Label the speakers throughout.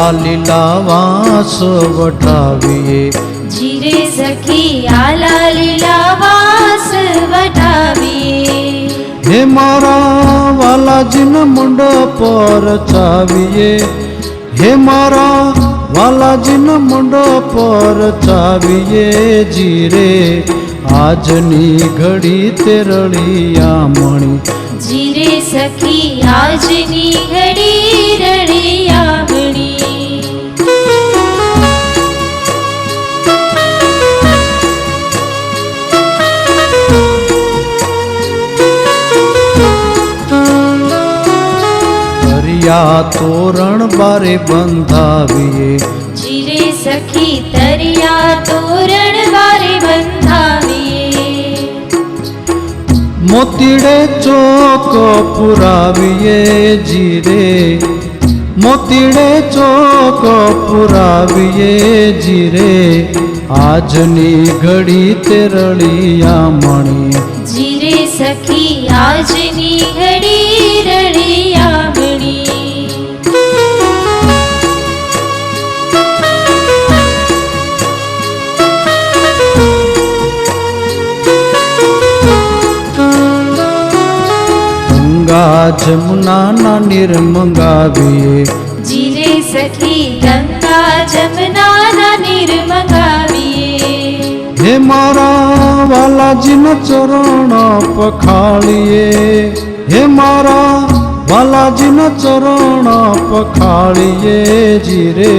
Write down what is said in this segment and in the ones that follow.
Speaker 1: લાલા લીલા વાસ વટાવીએ
Speaker 2: જીરે સખી આલા લીલા વાસ વટાવીએ.
Speaker 1: હે મારા વાલાજીના મંડપ પર ચાવીએ. હે મારા વાલાજીના મંડપ પર ચાવીએ જીરે. આજની ઘડી તે રળિયામણી
Speaker 2: જીરે સખી આજની ઘડી રળિયામણી
Speaker 1: દરિયા તોરણ બારે બંધાવીએ?
Speaker 2: જીરે સખી તરિયા તોરણ બારે બંધાવીએ.
Speaker 1: મોતીડે ચોક પુરાવીએ જીરે. મોતીડે ચોક પુરાવીએ જીરે. આજની ઘડી તે રળિયામણી
Speaker 2: જીરે સખી આજની ઘડી રળિયામણી
Speaker 1: ગંગા જમુનાના નીર મંગાવીએ.
Speaker 2: જીરે સખી ગંગા જમનાના નીર મંગાવીએ.
Speaker 1: હે મારા વાલાજીના ચરણ પખાળીએ. હે મારા વાલાજીના ચરણ પખાળીએ. જીરે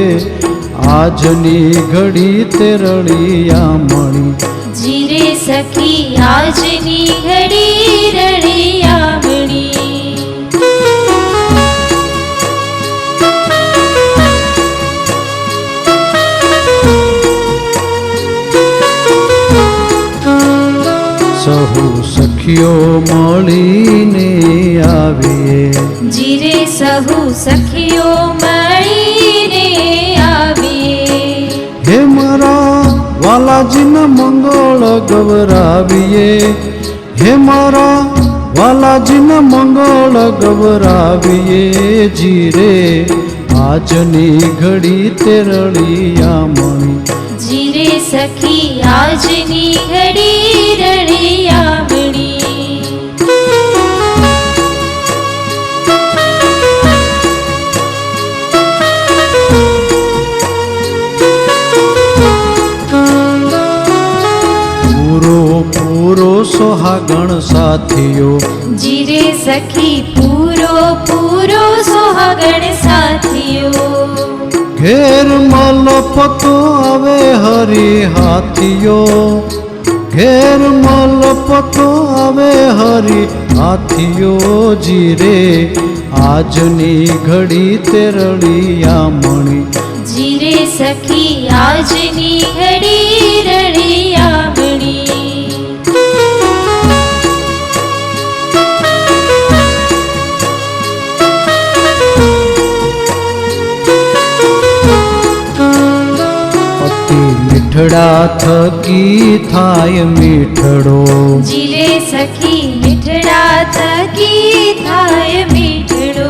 Speaker 1: આજની ઘડી તે રળિયામણી
Speaker 2: જીરે સખી આજની ઘડી
Speaker 1: સખીઓ મળીને આવીએ.
Speaker 2: જીરે સહુ સખીઓ મળીને આવીએ.
Speaker 1: હે મારા વાલાજીના મંગળ ગવરાવીએ હે મારા વાલાજીના મંગળ ગવરાવીએ જીરે આજની ઘડી તેરળિયા મણી.
Speaker 2: જીરે સખી આજની ઘડી રળિયામણી
Speaker 1: પૂરો સોહાગણ સાથીઓ.
Speaker 2: જીરે સખી પૂરો પૂરો સોહાગણ સાથીઓ.
Speaker 1: ઘેર મલપતો આવે હરી હાથીઓ ઘેર મલપતો આવે હરી હાથીઓ જીરે આજની ઘડી તેરળિયા મણી.
Speaker 2: જીરે સખી આજની ઘડી રળિયામણી
Speaker 1: મીઠડા થકી થાય મીઠડો.
Speaker 2: જીલે સખી મીઠડા થકી થાય મીઠડો.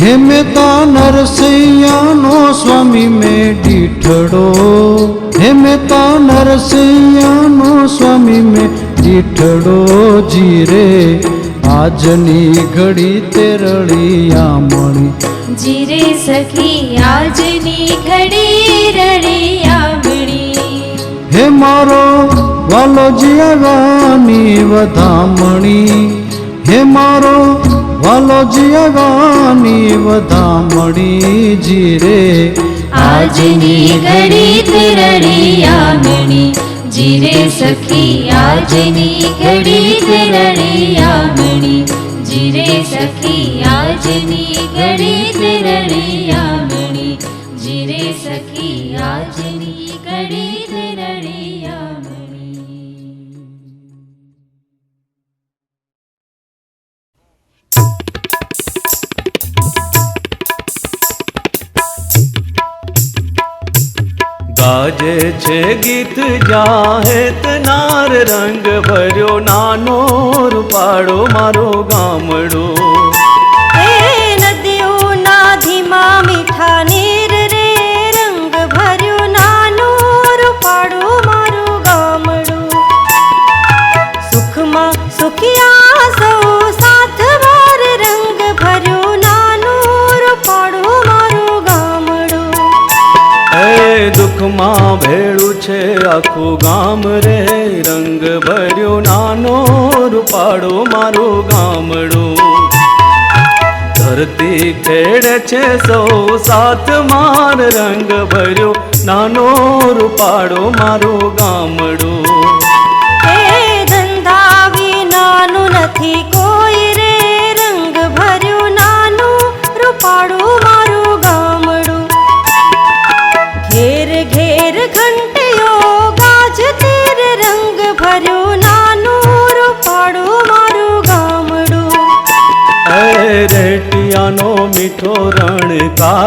Speaker 1: હેમતા નરસૈયાનો સ્વામી મેં દીઠડો. હેમતા નરસૈયાનો સ્વામી મેં દીઠડો. જીરે આજની ઘડી તે રળિયામણી.
Speaker 2: જીરે સખી આજની ઘડી રળિયામણી
Speaker 1: હે મારો વાલો જિયાગાની વધામણી. હે મારો વાલો જિયાગાની વધામણી. જીરે
Speaker 3: આજની ઘડી તે રળિયામણી. જીરે સખી, આજની ઘડી તે રળિયામણી. જીરે સખી, આજની ઘડી તે રળિયામણી. જીરે સખી
Speaker 4: ગાજે છે ગીત જાહેત નાર રંગ ભર્યો નાનો રૂપાળો મારો ગામડો. એ ભેળું છે આખું ગામ રે, રંગ ભર્યો નાનો રૂપાડો મારો ગામડું. ધરતી ખેડે છે સૌ સાથ માર, રંગ ભર્યો નાનો રૂપાડો મારો ગામડો.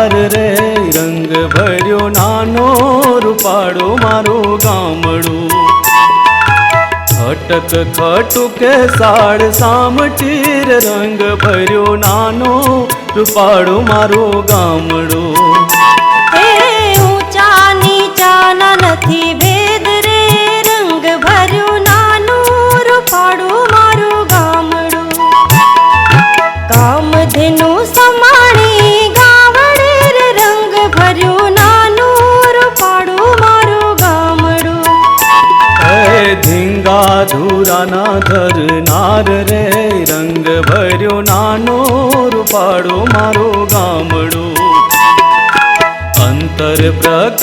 Speaker 4: રણકાર રે, રંગ ભર્યો નાનો રૂપાડો મારો ગામડું. ખટક ખટુકે સાડ સામટીર, રંગ ભર્યો નાનો રૂપાડો મારો ગામડો.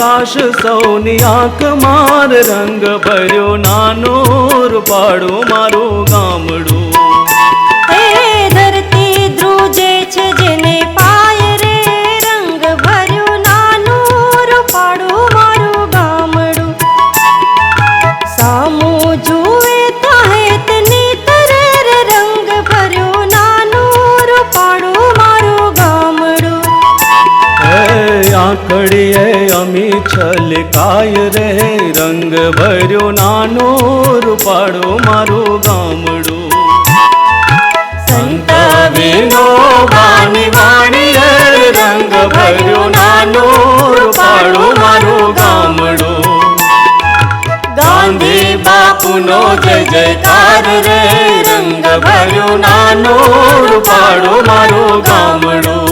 Speaker 4: પ્રકાશ સૌની આંખ માર રંગ ભર્યો નાનો પાડો મારું ગામડું.
Speaker 2: ધરતી ધ્રુજે છે જેને
Speaker 4: આંખડીએ અમી છલકાય રે, રંગ ભર્યો નાનો રૂપાડો મારું ગામડું. સંત વિનો વાણી રે રંગ ભર્યો નાનો રૂપાડો મારું ગામડું. ગાંધી બાપુનો જય જયકાર રે, રંગ ભર્યો નાનો રૂપાડો મારું ગામડો.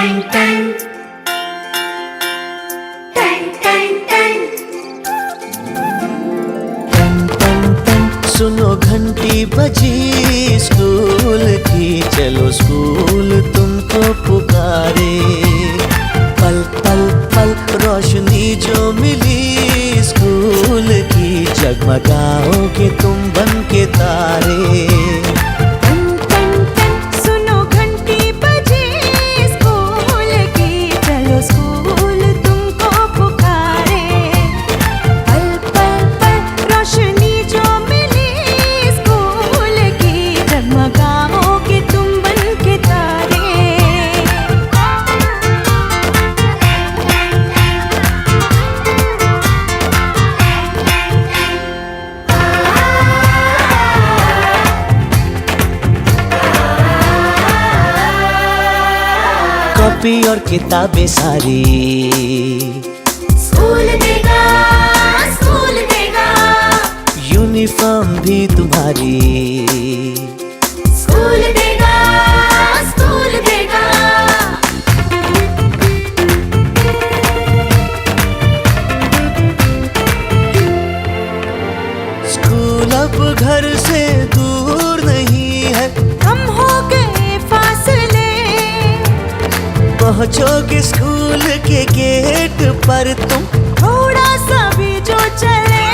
Speaker 3: Tang tang tang Tang tang tang
Speaker 5: सुनो घंटी बजी स्कूल की चलो स्कूल तुमको पुकारे पल पल पल रोशनी जो मिली स्कूल की जगमगाओगे
Speaker 3: कॉपी और किताबें सारी पहुंचोगे स्कूल के गेट पर तुम।
Speaker 5: थोड़ा सा भी जो चले।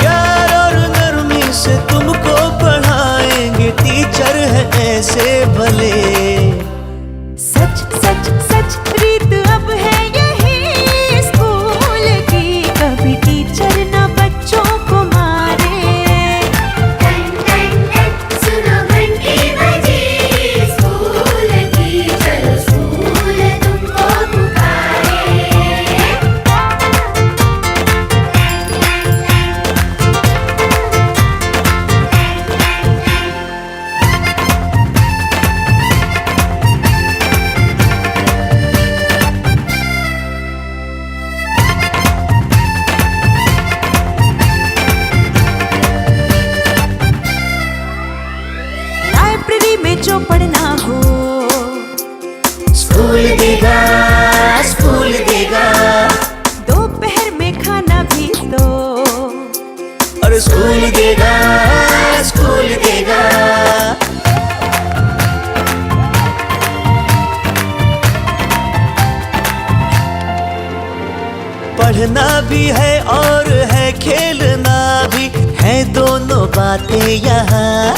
Speaker 3: प्यार और नरमी से तुमको पढ़ाएँगे, टीचर है ऐसे भले। बातें यहाँ।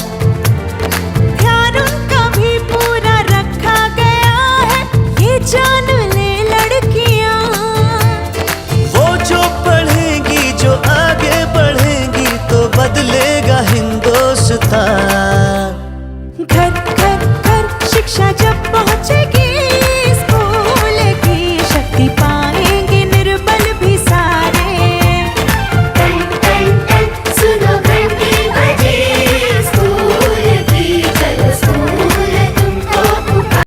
Speaker 5: ध्यान उनका भी पूरा रखा गया है ये जान ले लड़कियाँ।
Speaker 3: वो जो पढ़ेंगी जो आगे बढ़ेंगी तो बदलेगा हिंदुस्तान।